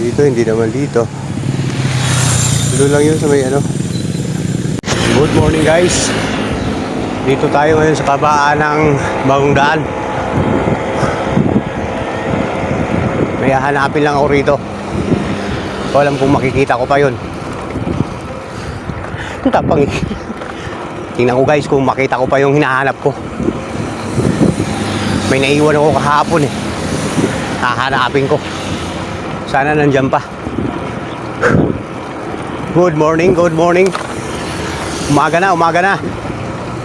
Dito, hindi naman dito. Doon lang yun sa may ano. Good morning guys. Dito tayo ngayon sa kabaan ng bagong daan. May hahanapin lang ako rito. Ko alam kung makikita ko pa yun. Ang tapang eh. Tingnan ko guys kung makita ko pa yung hinahanap ko. May naiwan ako kahapon eh. Hahanapin ko. Sana nandyan pa. Good morning, good morning. Umaga na, umaga na.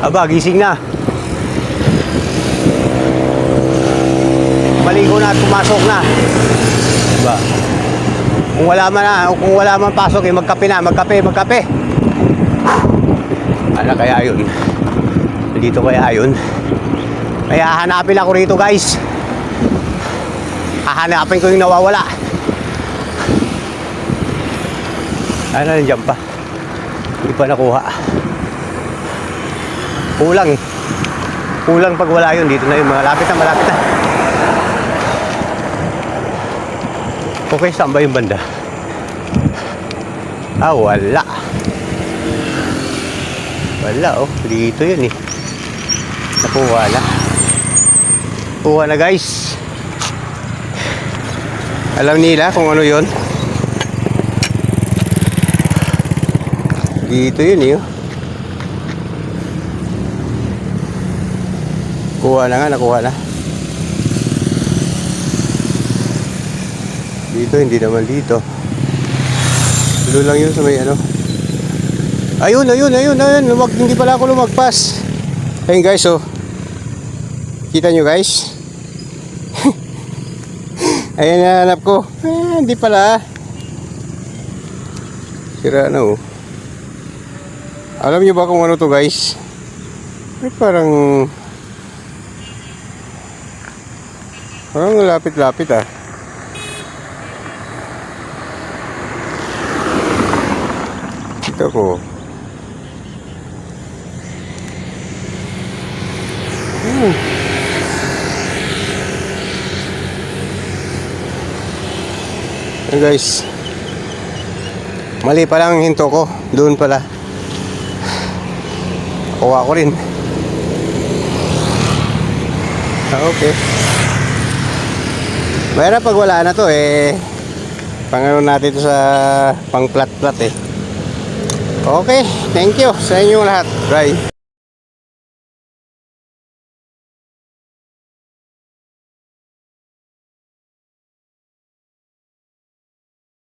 Aba, gising na. Maligo na at pumasok na. Diba? Kung wala man na, kung wala man pasok, eh, magkape na, magkape, magkape. Ano kaya yun? Dito kaya yun? Kaya hanapin ako rito guys. Hahanapin ko yung nawawala. Ano nandiyan pa? Hindi pa nakuha. Kulang eh. Kulang pag wala yun. Dito na yun. Malapit na, malapit na. Okay, saan ba yung banda? Ah, wala. Wala oh. Dito yun eh. Nakuha na. Kuha na guys. Alam nila kung ano yon. Dito yun eh. oh. Kuha na nga, nakuha na. Dito, hindi naman dito. Doon lang yun sa may ano. Ayun, ayun, ayun, ayun. Lumag, hindi pala ako lumagpas. Ayun guys, oh. Kita nyo guys? Ayan na hanap ko. Ah, hindi pala. Sira na oh. Alam niyo ba kung ano to guys? Ay, parang... Parang lapit-lapit ah. Ito ko. Hmm. Ayan guys. Mali pa lang ang hinto ko. Doon pala. Kuha ko rin. Ah, okay. Mayroon pag wala na to eh. Pangano natin to sa pang plat-plat eh. Okay, thank you sa inyo lahat. Bye.